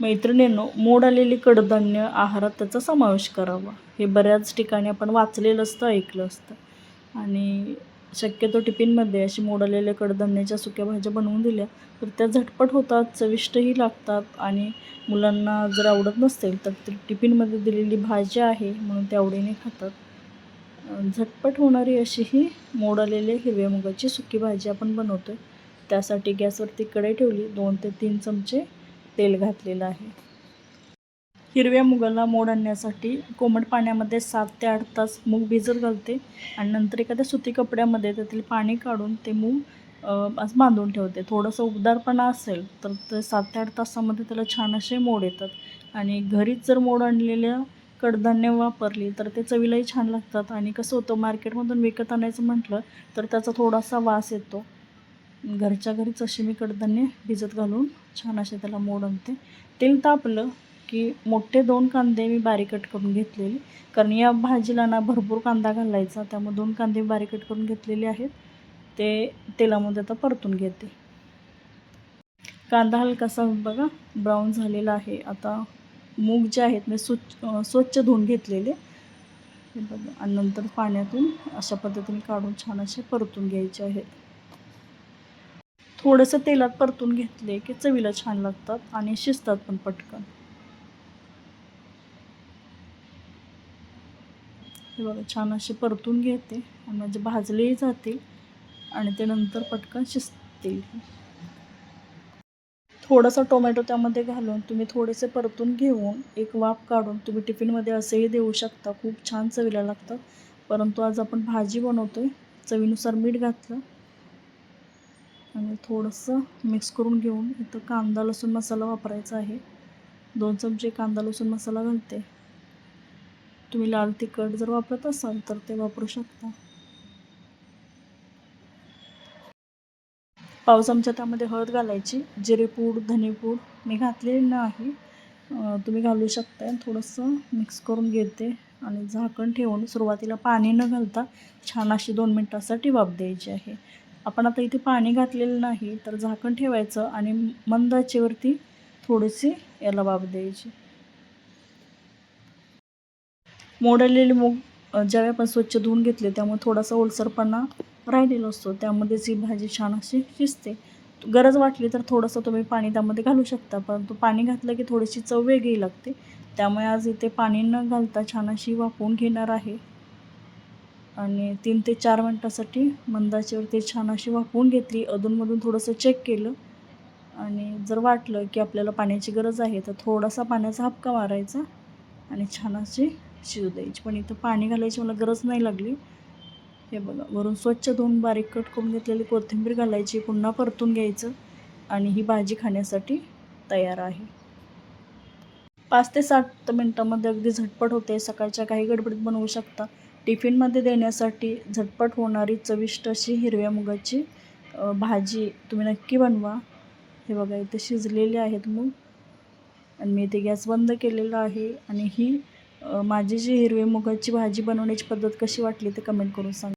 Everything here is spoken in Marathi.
मैत्रिणींनो मोड आलेली कडधान्य आहारात त्याचा समावेश करावा. हे बऱ्याच ठिकाणी आपण वाचलेलं असतं ऐकलं असतं. आणि शक्यतो टिफिनमध्ये अशी मोड आलेल्या कडधान्याच्या सुक्या भाज्या बनवून दिल्या तर त्या झटपट होतात चविष्टही लागतात आणि मुलांना जर आवडत नसेल तर ती टिफिनमध्ये दिलेली भाजी आहे म्हणून ते आवडीने खातात. झटपट होणारी अशी ही मोड आलेली हिरव्या मुगाची सुकी भाजी आपण बनवतो आहे त्यासाठी गॅसवरती कढई ठेवली दोन ते तीन चमचे तेल घातलेलं आहे. हिरव्या मुगाला मोड आणण्यासाठी कोमट पाण्यामध्ये सात ते आठ तास मूग भिजत घालते आणि नंतर एखाद्या सुती कपड्यामध्ये त्यातील पाणी काढून ते मूग असं बांधून ठेवते. थोडंसं उबदारपणा असेल तर ते सात ते आठ तासामध्ये त्याला छान असे मोड येतात. आणि घरीच जर मोड आणलेल्या कडधान्य वापरली तर ते चवीलाही छान लागतात. आणि कसं होतं मार्केटमधून विकत आणायचं म्हटलं तर त्याचा थोडासा वास येतो. घरच्या घरीच असे मी कडधान्य भिजत घालून छान असे त्याला मोड आणते. तेल तापलं की मोठे दोन कांदे मी बारीक कट करून घेतलेले. कारण या भाजीला ना भरपूर कांदा घालायचा त्यामुळे दोन कांदे मी बारीक कट करून घेतलेले आहेत. ते तेलामध्ये आता परतून घेते. कांदा हलकासा बघा ब्राऊन झालेला आहे. आता मूग जे आहेत मी स्वच्छ स्वच्छ धुवून घेतलेले. हे बघा आणि नंतर पाण्यातून अशा पद्धतीने काढून छान असे परतून घ्यायचे आहेत. थोडंसं तेलात परतून घेतले की चवीला छान लागतात आणि शिजतात पण पटकन. हे बघा छान असे परतून घेते आणि म्हणजे भाजलेही जातील आणि ते नंतर पटकन शिजतील थोडासा टोमॅटो त्यामध्ये घालून तुम्ही थोडेसे परतून घेऊन एक वाफ काढून तुम्ही टिफिनमध्ये असेही देऊ शकता. खूप छान चवीला लागतात. परंतु आज आपण भाजी बनवतो आहे चवीनुसार मीठ घातलं. आणि थोडंसं मिक्स करून घेऊन इथं कांदा लसूण मसाला वापरायचा आहे. दोन चमचे कांदा लसूण मसाला घालते. तुम्ही लाल तिखट जर वापरत असाल तर ते वापरू शकता. पाव चमचा त्यामध्ये हळद घालायची जिरेपूड धनेपूड मी घातलेली नाही. तुम्ही घालू शकता थोडंसं मिक्स करून घेते आणि झाकण ठेवून सुरुवातीला पाणी न घालता छान अशी दोन मिनटासाठी वाफ द्यायची आहे. आपण आता इथे पाणी घातलेलं नाही तर झाकण ठेवायचं आणि मंद आचेवरती थोडीशी याला वाफ द्यायची. मोडलेले मूग ज्यावेळी आपण स्वच्छ धुवून घेतले त्यामुळे थोडासा ओलसरपणा राहिलेला असतो. त्यामध्येच ही भाजी छान अशी शिजते. गरज वाटली तर थोडंसं तुम्ही पाणी त्यामध्ये घालू शकता परंतु पाणी घातलं की थोडीशी चव वेगळी लागते. त्यामुळे आज इथे पाणी न घालता छान अशी वाफवून घेणार आहे. आणि तीन ते चार मिनटासाठी मंदाचीवरती छान अशी वाफवून घेतली. अधूनमधून थोडंसं चेक केलं. आणि जर वाटलं की आपल्याला पाण्याची गरज आहे तर थोडासा पाण्याचा हपका मारायचा आणि छान अशी शिजू द्यायची. पण इथं पाणी घालायची मला गरज नाही लागली. हे बघा वरून स्वच्छ धुवून बारीक कट करून घेतलेली कोथिंबीर घालायची पुन्हा परतून घ्यायचं आणि ही भाजी खाण्यासाठी तयार आहे. पाच ते सात मिनटामध्ये अगदी झटपट होते. सकाळच्या काही गडबडीत बनवू शकता. टिफिनमध्ये देण्यासाठी झटपट होणारी चविष्ट अशी हिरव्या मुगाची भाजी तुम्ही नक्की बनवा. हे बघा इथे शिजलेले आहेत मूग. आणि मी इथे गॅस बंद केलेला आहे. आणि ही माझी जी हिरव्या मुगाची भाजी बनवण्याची पद्धत कशी वाटली ते कमेंट करून सांगा.